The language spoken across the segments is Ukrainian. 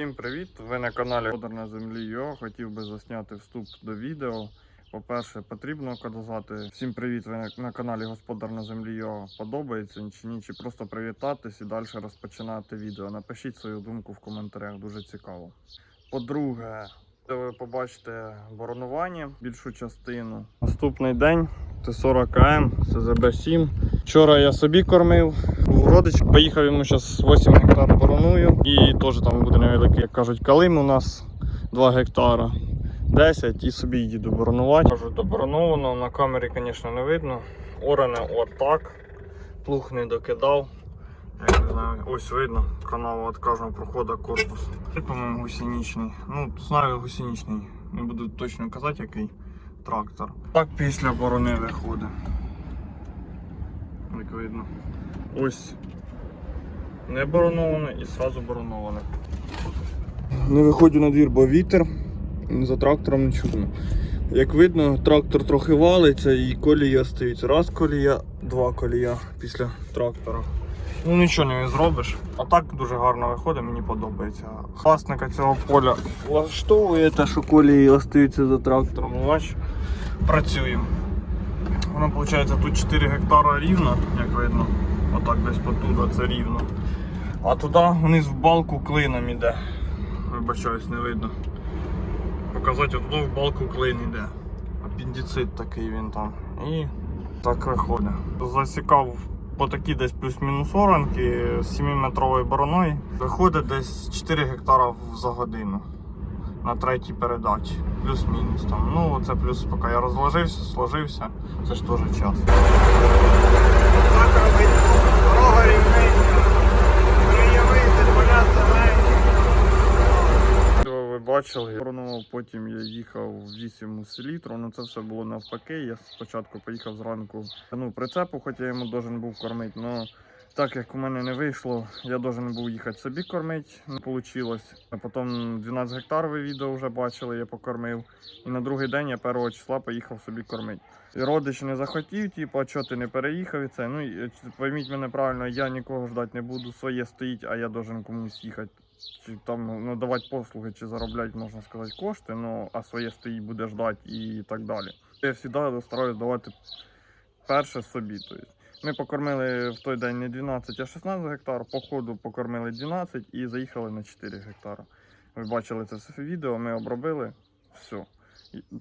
Всім привіт! Ви на каналі Водар на землі Йо. Хотів би засняти вступ до відео. По-перше, потрібно казати всім привіт. Ви на- на каналі Господар на землі Йо. Подобається чи ні, чи просто привітатись і далі розпочинати відео. Напишіть свою думку в коментарях, дуже цікаво. По-друге, ви побачите боронування більшу частину. Наступний день це 40 км, СЗБ 7. Вчора я собі кормив. Родич, поїхав йому зараз 8 гектар бороную. І теж там буде невеликий, як кажуть, калим у нас 2 гектара. 10 і собі їду боронувати. Кажу, добороновано, на камері, звісно, не видно. Оране отак. Плуг не докидав. Я не знаю, ось видно, канал от кожного проходу корпус. Це, по-моєму, гусеничний. Ну, знаю гусеничний. Не буду точно казати, який трактор. Так після борони виходить. Як видно. Ось не бороноване і зразу бороноване. Не виходжу на двір, бо вітер. За трактором не чутно. Як видно, трактор трохи валиться і колія стоїть. Раз колія, два колія після трактора. Ну нічого не зробиш. А так дуже гарно виходить, мені подобається. Власника цього поля влаштовує те, що колії остаються за трактором. Ну, бач, працюємо. Воно виходить тут 4 гектара рівно, як видно. Отак десь потуда це рівно. А туди вниз в балку клином іде. Вибачаюсь, не видно. Показати туди в балку клин іде. Апендицит такий він там. І так виходить. Засікав по такій десь плюс-мінус оранки з 7-метровою бороною. Виходить десь 4 гектара за годину на третій передачі. Плюс-мінус там. Ну, це плюс, поки я розложився, сложився, це ж теж час. Так робить бачили, Коронував, потім я їхав 8 селітру, ну це все було навпаки. Я спочатку поїхав зранку. Ну, прицепу, хоча я йому должен був кормити, але так як у мене не вийшло, я должен був їхати собі кормити, не вийшло. А потім 12 гектар ви відео вже бачили, я покормив. І на другий день я 1 числа поїхав собі кормити. І родич не захотів, типу, а чого ти не переїхав і це. Ну, пойміть мене правильно, я нікого ждати не буду, своє стоїть, а я должен комусь їхати. Чи там ну, надавати послуги, чи заробляти, можна сказати, кошти, ну, а своє стоїть буде ждати і так далі. Я завжди стараюсь давати перше собі. Тобто. Ми покормили в той день не 12, а 16 гектар. По ходу покормили 12 і заїхали на 4 гектара. Ви бачили це все відео, ми обробили. Все.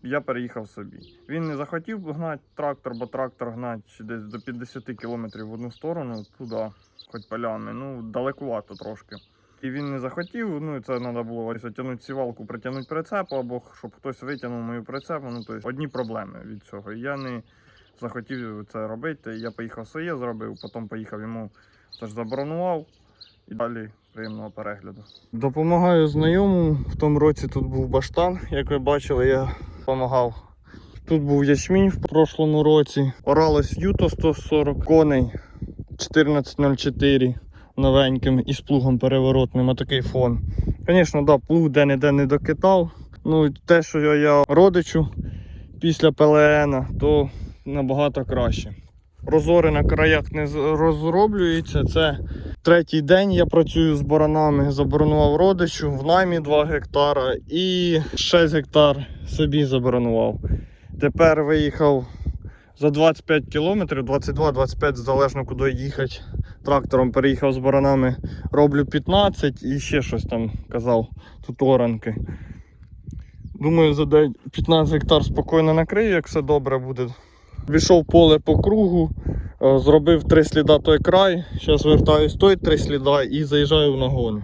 Я переїхав собі. Він не захотів гнати трактор, бо трактор гнать десь до 50 км в одну сторону, туди, хоч полями. Ну, далекувато трошки. І він не захотів, ну і це треба було ось тягнути сівалку, притягнути прицепу, або щоб хтось витягнув мою прицепу. Ну, тобто одні проблеми від цього. Я не захотів це робити. Я поїхав своє зробив, потім поїхав йому це ж заборонував і далі приємного перегляду. Допомагаю знайомому. В тому році тут був баштан, як ви бачили, я допомагав. Тут був ячмінь в прошлому році. Оралось Юто 140 коней 1404 новеньким із плугом переворотним, отакий фон. Звісно, да, плуг де-не-де не докидав. Ну, те, що я родичу після ПЛН, то набагато краще. Розори на краях не розроблюються. Це третій день я працюю з боронами. Заборонував родичу в наймі 2 гектара і 6 гектар собі заборонував. Тепер виїхав за 25 кілометрів, 22-25, залежно куди їхати. Трактором переїхав з боронами, роблю 15 і ще щось там казав, тут оранки. Думаю, за день 15 гектар спокійно накрию, як все добре буде. Війшов поле по кругу, е, зробив три сліда той край. Зараз вертаюсь той три сліда і заїжджаю в нагон.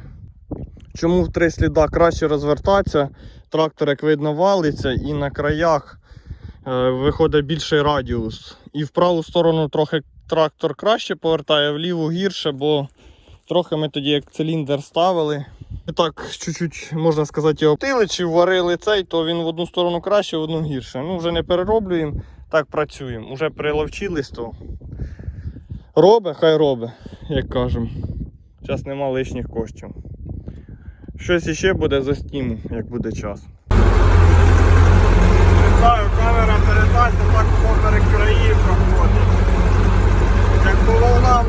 Чому в три сліда краще розвертатися? Трактор, як видно, валиться і на краях е, виходить більший радіус. І в праву сторону трохи трактор краще повертає, в ліву гірше, бо трохи ми тоді як циліндр ставили. І так, чуть-чуть, можна сказати, його птили чи варили цей, то він в одну сторону краще, в одну гірше. Ну, вже не перероблюємо, так працюємо. Уже приловчились, то робе, хай робе, як кажемо. Зараз нема лишніх коштів. Щось іще буде за стіму, як буде час. Вітаю, камера передача так по країв проходить. Як по волнам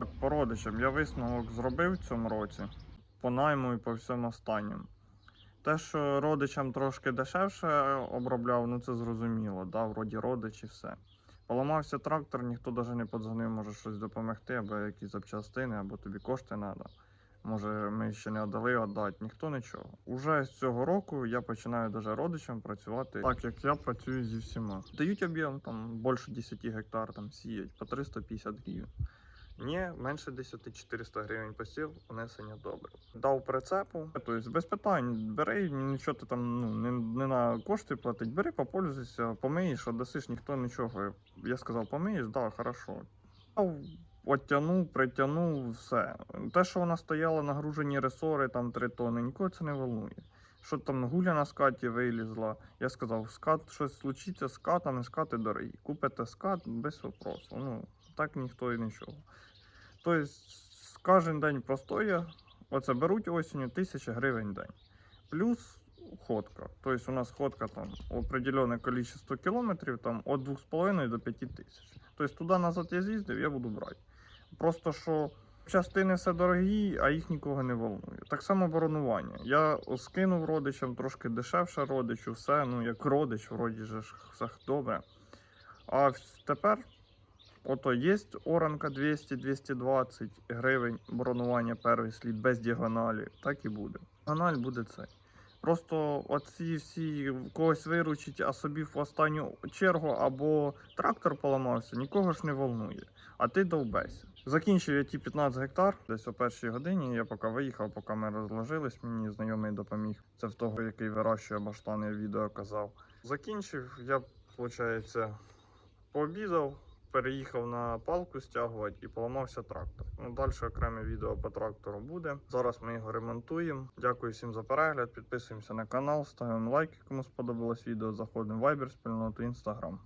Ну, по родичам, я висновок зробив в цьому році, по найму і по всьому останньому. Те, що родичам трошки дешевше обробляв, ну це зрозуміло, да, вроді родич і все. Поламався трактор, ніхто навіть не подзвонив, може щось допомогти, або якісь запчастини, або тобі кошти треба. Може, ми ще не віддали віддати, ніхто нічого. Уже з цього року я починаю даже родичам працювати так, як я працюю зі всіма. Дають об'єм там більше 10 гектар там сіять по 350 гривень. Ні, менше 10 400 гривень посів, внесення добре. Дав прицепу, тобто без питань, бери, нічого ти там ну, не, не на кошти платить, бери, попользуйся, помиєш, отдасиш, ніхто нічого. Я сказав, помиєш, да, хорошо. Дав, Оттянув, притягнув, все. Те, що вона стояла нагружені ресори, там 3 тони, нікого це не волнує. Що там гуля на скаті вилізла. Я сказав, скат щось случиться з скатами, скати дорогі. Купите скат без вопросу. Ну, так ніхто і нічого. Тобто, кожен день простоя, оце беруть осінню 1000 гривень день. Плюс ходка. Тобто у нас ходка там определенне кількість кілометрів, там від 2,5 до 5 тисяч. Тобто туди назад я з'їздив, я буду брати. Просто що частини все дорогі, а їх нікого не волнує. Так само боронування. Я скинув родичам трошки дешевше родичу, все, ну як родич, вроді ж все добре. А тепер ото є оранка 200-220 гривень бронування перший слід без діагоналі, так і буде. Діагональ буде цей. Просто оці всі когось виручить, а собі в останню чергу або трактор поламався, нікого ж не волнує. А ти довбейся. Закінчив я ті 15 гектар десь о першій годині. Я поки виїхав, поки ми розложились, мені знайомий допоміг. Це в того, який вирощує баштани, відео казав. Закінчив, я, виходить, пообідав, переїхав на палку стягувати і поламався трактор. Ну, далі окреме відео по трактору буде. Зараз ми його ремонтуємо. Дякую всім за перегляд. Підписуємося на канал, ставимо лайки, кому сподобалось відео. Заходимо в Viber, спільноту, Instagram.